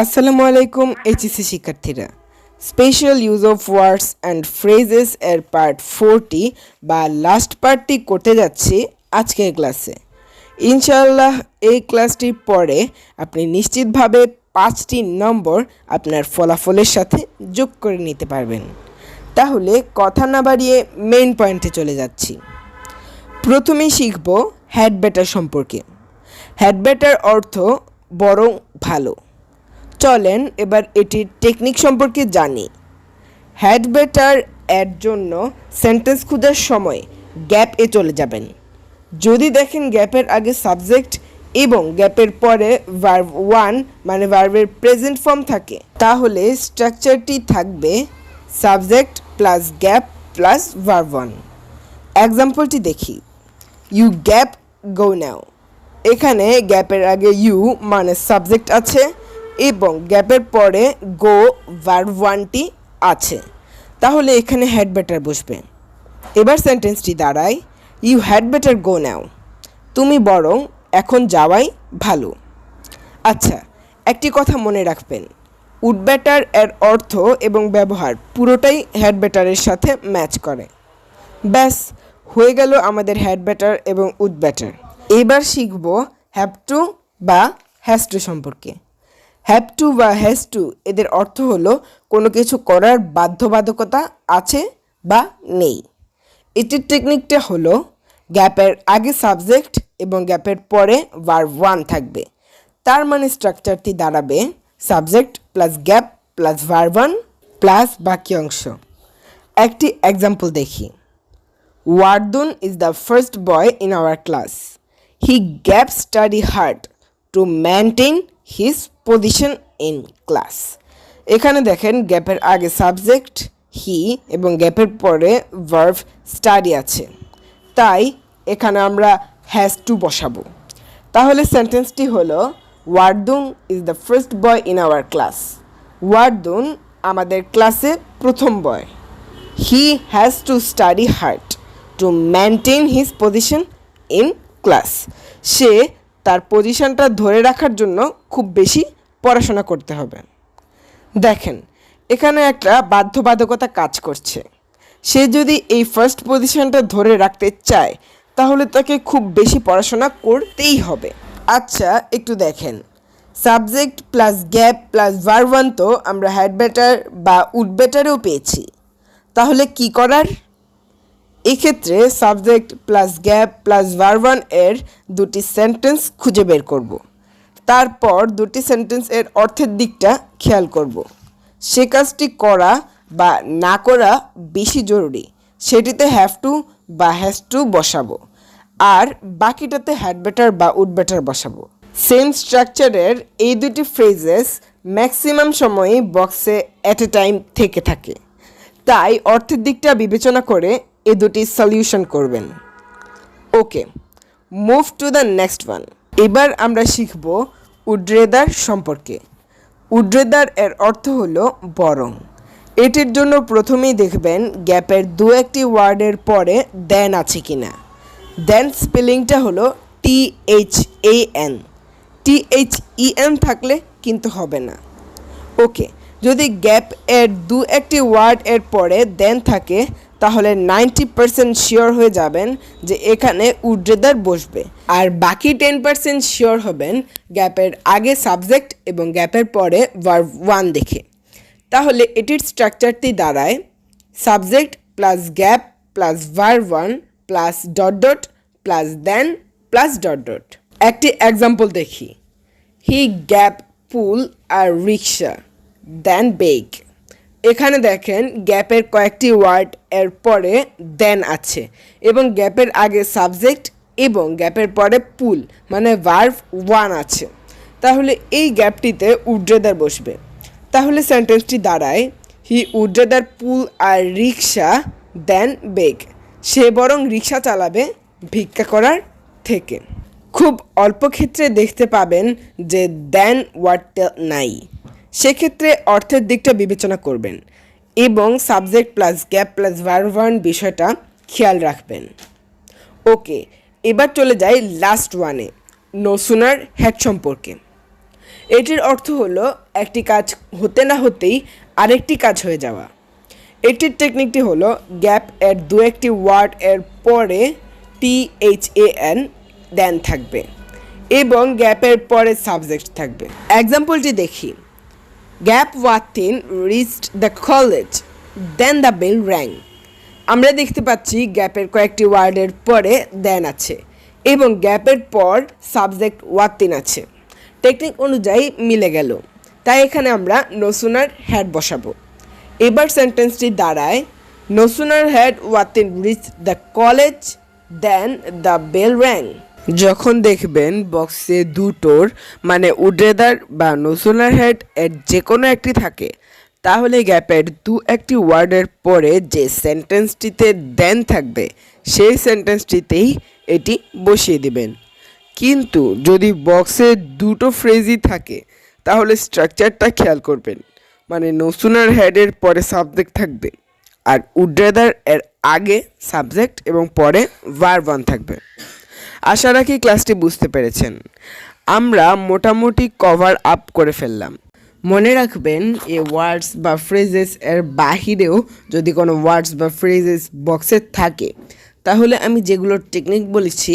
আসসালামু আলাইকুম এইচএসসি শিক্ষার্থীরা। Special use of words and phrases এর পার্ট ফোরটি বা লাস্ট পার্টটি করতে যাচ্ছি আজকের ক্লাসে ইনশাআল্লাহ এই ক্লাসটির পরে আপনি নিশ্চিতভাবে পাঁচটি নম্বর আপনার ফলাফলের সাথে যোগ করে নিতে পারবেন। তাহলে কথা না বাড়িয়ে মেইন পয়েন্টে চলে যাচ্ছি। প্রথমেই শিখব হ্যাড ব্যাটার সম্পর্কে। হ্যাড ব্যাটার অর্থ বরং ভালো। চলেন, এবার এটির টেকনিক সম্পর্কে জানি। হ্যাড বেটার এর জন্য সেন্টেন্স খোঁজার সময় গ্যাপ এ চলে যাবেন। যদি দেখেন গ্যাপের আগে সাবজেক্ট এবং গ্যাপের পরে ভার্ব ওয়ান মানে ভার্বের প্রেজেন্ট ফর্ম থাকে, তাহলে স্ট্রাকচারটি থাকবে subject plus gap plus verb one এক্সাম্পলটি দেখি। ইউ গ্যাপ গো নাও এখানে গ্যাপের আগে ইউ মানে সাবজেক্ট আছে এবং গ্যাপের পরে গো ভার্ব ওয়ানটি আছে। তাহলে এখানে হ্যাড বেটার বসবে। এবার সেন্টেন্সটি দাঁড়ায় you had better go now তুমি বরং এখন যাওয়াই ভালো। আচ্ছা একটি কথা মনে রাখবেন উড ব্যাটার এর অর্থ এবং ব্যবহার পুরোটাই হ্যাড ব্যাটারের সাথে ম্যাচ করে। ব্যাস, হয়ে গেল আমাদের হ্যাড ব্যাটার এবং উড ব্যাটার এবার শিখব হ্যাভ টু বা হ্যাজ টু সম্পর্কে। হ্যাভ টু বা হ্যাজ টু এদের অর্থ হলো কোনো কিছু করার বাধ্যবাধকতা আছে বা নেই। এটির টেকনিকটা হলো গ্যাপের আগে সাবজেক্ট এবং গ্যাপের পরে ভার ওয়ান থাকবে। তার মানে স্ট্রাকচারটি দাঁড়াবে subject plus gap plus verb one plus বাকি অংশ। একটি এক্সাম্পল দেখি। Wardun is the first boy in our class he gap study hard to maintain his position in class. এখানে দেখেন গ্যাপের আগে সাবজেক্ট হি এবং গ্যাপের পরে ভার্ভ স্টাডি আছে। তাই এখানে আমরা হ্যাজ টু বসাবো। তাহলে সেন্টেন্সটি হলো Wardun is the first boy in our class Wardun আমাদের ক্লাসে প্রথম boy he has to study hard to maintain his position in class সে তার পজিশনটা ধরে রাখার জন্য খুব বেশি পড়াশোনা করতে হবে। দেখেন, এখানে একটা বাধ্যবাধকতা কাজ করছে। সে যদি এই ফার্স্ট পজিশনটা ধরে রাখতে চায়, তাহলে তাকে খুব বেশি পড়াশোনা করতেই হবে। আচ্ছা একটু দেখেন। Subject plus gap plus verb one তো আমরা হ্যাড বেটার বা উড বেটারেও পেয়েছি। তাহলে কি করার? এক্ষেত্রে subject plus gap plus verb one এর দুটি সেন্টেন্স খুঁজে বের করব। তারপর দুটি সেন্টেন্স এর অর্থের দিকটা খেয়াল করব। সে কাজটি করা বা না করা বেশি জরুরি সেটিতে হ্যাভ টু বা হ্যাজ টু বসাবো আর বাকিটাতে হ্যাড বেটার বা উড বেটার বসাবো সেম স্ট্রাকচারের এই দুটি ফ্রেজেস ম্যাক্সিমাম সময়ই বক্সে অ্যাট এ টাইম থেকে থাকে তাই অর্থের দিকটা বিবেচনা করে এ দুটি সলিউশন করবেন। Okay move to the next one এবার আমরা শিখব উড্রেদার সম্পর্কে। উড্রেদার এর অর্থ হলো বরং। এটির জন্য প্রথমেই দেখবেন গ্যাপের দু একটি ওয়ার্ডের পরে দেন আছে কিনা। দেন স্পেলিংটা হলো T H A N T H E N থাকলে কিন্তু হবে না। ওকে যদি গ্যাপ এর দু একটি ওয়ার্ড এর পরে দেন থাকে তাহলে নাইনটি পার্সেন্ট শিওর হয়ে যাবেন যে এখানে উড্রেদার বসবে। আর বাকি টেন পার্সেন্ট শিওর হবেন গ্যাপের আগে সাবজেক্ট এবং গ্যাপের পরে ভার্ভ ওয়ান দেখে। তাহলে এটির স্ট্রাকচারটি দাঁড়ায় subject plus gap plus verb one plus dot dot plus then plus dot dot একটি এক্সাম্পল দেখি। হি গ্যাপ পুল আর রিক্সা দেন বেগ এখানে দেখেন গ্যাপের কয়েকটি ওয়ার্ড এর পরে দেন আছে এবং গ্যাপের আগে সাবজেক্ট এবং গ্যাপের পরে পুল মানে ভার্ভ ওয়ান আছে। তাহলে এই গ্যাপটিতে উড্রেদার বসবে। তাহলে সেন্টেন্সটি দাঁড়ায় হি উড্রেদার পুল আর রিক্সা দেন বেগ সে বরং রিক্সা চালাবে ভিক্ষা করার থেকে। খুব অল্প ক্ষেত্রে দেখতে পাবেন যে দেন ওয়ার্ডটা নাই। সেক্ষেত্রে অর্থের দিকটা বিবেচনা করবেন এবং subject plus gap plus verb one বিষয়টা খেয়াল রাখবেন। ওকে, এবার চলে যাই লাস্ট ওয়ানে নো সুনার হ্যাড সম্পর্কে। এটির অর্থ হলো, একটি কাজ হতে না হতেই আরেকটি কাজ হয়ে যাওয়া। এটির টেকনিকটি হলো, গ্যাপ এর দু একটি ওয়ার্ড এর পরে টি এইচ এ এন দেন থাকবে এবং গ্যাপের পরে সাবজেক্ট থাকবে। এক্সাম্পলটি দেখি। Gap Watin reached the college, then the bell rang. আমরা দেখতে পাচ্ছি গ্যাপের কয়েকটি ওয়ার্ডের পরে দেন আছে এবং গ্যাপের পর সাবজেক্ট ওয়াতিন আছে। টেকনিক অনুযায়ী মিলে গেল। তাই এখানে আমরা নসুনার হ্যাড বসাবো। এবার সেন্টেন্সটি দাঁড়ায়, no sooner had Watin reach the college, then the bell rang. যখন দেখবেন বক্সে দুটোর মানে উড্রেদার বা নসুনার হেড এর যে কোনো একটি থাকে, তাহলে গ্যাপের দু একটি ওয়ার্ডের পরে যে সেন্টেন্সটিতে দেন থাকবে, সেই সেন্টেন্সটিতেই এটি বসিয়ে দিবেন। কিন্তু যদি বক্সে দুটো ফ্রেজই থাকে, তাহলে স্ট্রাকচারটা খেয়াল করবেন মানে নসুনার হেডের পরে সাবজেক্ট থাকবে আর উড্রেদার এর আগে সাবজেক্ট এবং পরে ভার্বান থাকবে। আশা রাখি ক্লাসটি বুঝতে পেরেছেন। আমরা মোটামুটি কভার আপ করে ফেললাম। মনে রাখবেন, এ ওয়ার্ডস বা ফ্রেজেস এর বাহিরেও যদি কোনো ওয়ার্ডস বা ফ্রেজেস বক্সে থাকে, তাহলে আমি যেগুলোর টেকনিক বলেছি,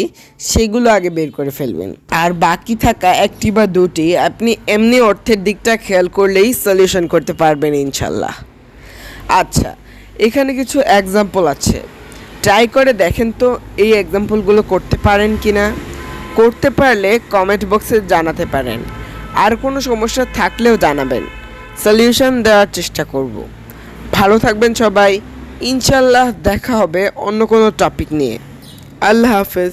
সেগুলো আগে বের করে ফেলবেন। আর বাকি থাকা একটি বা দুটি আপনি এমনি অর্থের দিকটা খেয়াল করলেই সলিউশন করতে পারবেন ইনশাল্লাহ। আচ্ছা এখানে কিছু এক্সাম্পল আছে। ট্রাই করে দেখেন তো এই এক্সাম্পলগুলো করতে পারেন কি না করতে পারলে কমেন্ট বক্সে জানাতে পারেন। আর কোনো সমস্যা থাকলেও জানাবেন। সলিউশন দেওয়ার চেষ্টা করব। ভালো থাকবেন সবাই। ইনশাল্লাহ দেখা হবে অন্য কোনো টপিক নিয়ে। আল্লাহ হাফেজ।